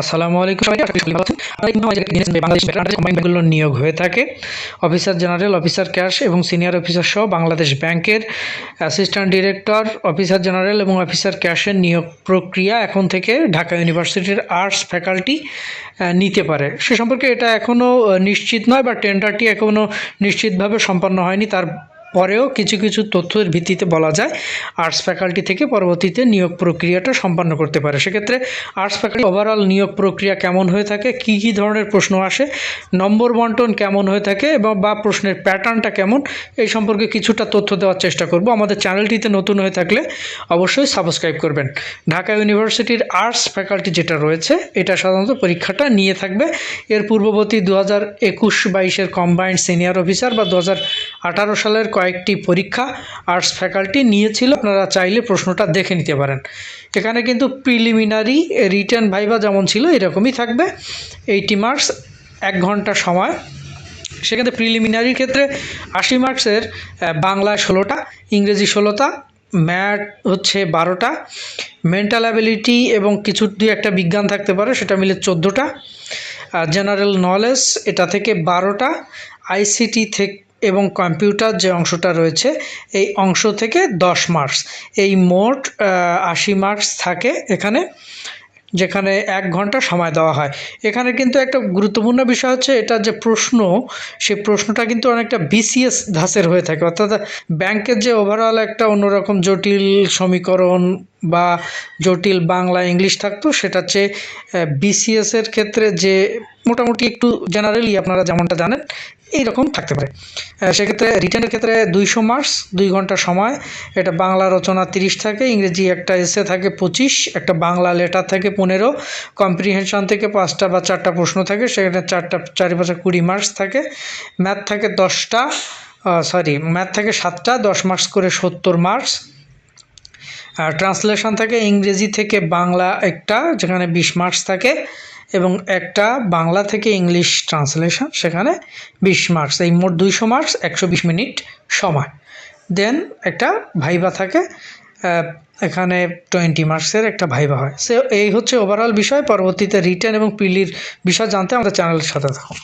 আসসালামু আলাইকুম বাংলাদেশ কম্বাইন নিয়োগ হয়ে থাকে। অফিসার জেনারেল অফিসার ক্যাশ এবং সিনিয়র অফিসার সহ বাংলাদেশ ব্যাংকের অ্যাসিস্ট্যান্ট ডিরেক্টর অফিসার জেনারেল এবং অফিসার ক্যাশের নিয়োগ প্রক্রিয়া এখন থেকে ঢাকা ইউনিভার্সিটির আর্টস ফ্যাকাল্টি নিতে পারে। সে সম্পর্কে এটা এখনও নিশ্চিত নয় বা টেন্ডারটি এখনও নিশ্চিতভাবে সম্পন্ন হয়নি। তার পরেও কিছু কিছু তথ্যের ভিত্তিতে বলা যায় আর্টস ফ্যাকাল্টি থেকে পরবর্তীতে নিয়োগ প্রক্রিয়াটা সম্পন্ন করতে পারে। সেক্ষেত্রে আর্টস ফ্যাকাল্টি ওভারঅল নিয়োগ প্রক্রিয়া কেমন হয়ে থাকে, কী কী ধরনের প্রশ্ন আসে, নম্বর বন্টন কেমন হয়ে থাকে এবং বা প্রশ্নের প্যাটার্নটা কেমন, এই সম্পর্কে কিছুটা তথ্য দেওয়ার চেষ্টা করব। আমাদের চ্যানেলটিতে নতুন হয়ে থাকলে অবশ্যই সাবস্ক্রাইব করবেন। ঢাকা ইউনিভার্সিটির আর্টস ফ্যাকাল্টি যেটা রয়েছে, এটা সাধারণত পরীক্ষাটা নিয়ে থাকবে। এর পূর্ববর্তী দু হাজার একুশ বাইশের কম্বাইন্ড সিনিয়র অফিসার বা দু হাজার আঠারো সালের কয়েকটি পরীক্ষা আর্টস ফ্যাকাল্টি নিয়েছিল। আপনারা চাইলে প্রশ্নটা দেখে নিতে পারেন। এখানে কিন্তু প্রিলিমিনারি রিটার্ন ভাইবা যেমন ছিল, এরকমই থাকবে। এইটি মার্কস এক ঘণ্টা সময়। সেক্ষেত্রে প্রিলিমিনারির ক্ষেত্রে আশি মার্কসের বাংলা ষোলোটা, ইংরেজি ষোলোটা ম্যাথ হচ্ছে বারোটা। মেন্টাল অ্যাবিলিটি এবং কিছু দুই একটা বিজ্ঞান থাকতে পারে, সেটা মিলে চোদ্দোটা। জেনারেল নলেজ এটা থেকে বারোটা। আইসিটি থেকে এবং কম্পিউটার যে অংশটা রয়েছে, এই অংশ থেকে দশ মার্কস। এই মোট আশি মার্কস থাকে এখানে, যেখানে এক ঘণ্টা সময় দেওয়া হয়। এখানে কিন্তু একটা গুরুত্বপূর্ণ বিষয় হচ্ছে, এটা যে প্রশ্ন সেই প্রশ্নটা কিন্তু অনেকটা বিসিএস ধাঁচের হয়ে থাকে। অর্থাৎ ব্যাংকের যে ওভারঅল একটা অন্যরকম জটিল সমীকরণ বা জটিল বাংলা ইংলিশ থাকতো সেটা হচ্ছে বিসিএসের ক্ষেত্রে যে মোটামুটি একটু জেনারেলি আপনারা যেমনটা জানেন এইরকম থাকতে পারে। সেক্ষেত্রে রিটার্নের ক্ষেত্রে দুইশো মার্কস দুই ঘণ্টা সময়। এটা বাংলা রচনা তিরিশ থাকে, ইংরেজি একটা এসে থাকে পঁচিশ, একটা বাংলা লেটার থাকে পনেরো। কম্প্রিহেনশন থেকে পাঁচটা বা চারটা প্রশ্ন থাকে, সেখানে চারটা চারি পাঁচটা কুড়ি মার্কস থাকে। ম্যাথ থাকে দশটা সরি ম্যাথ থাকে সাতটা, দশ মার্কস করে সত্তর মার্কস আর ট্রান্সলেশন থাকে ইংরেজি থেকে বাংলা একটা, যেখানে বিশ মার্কস থাকে। এবং একটা বাংলা থেকে ইংলিশ ট্রান্সলেশন সেখানে বিশ মার্কস এই মোট দুইশো মার্কস একশো বিশ মিনিট সময়। দেন একটা ভাইবা থাকে এখানে টোয়েন্টি মার্কসের একটা ভাইবা হয়। সে এই হচ্ছে ওভারঅল বিষয়, পরবর্তীতে রিটার্ন এবং পিলির বিষয় জানতে আমাদের চ্যানেলের সাথে থাকুন।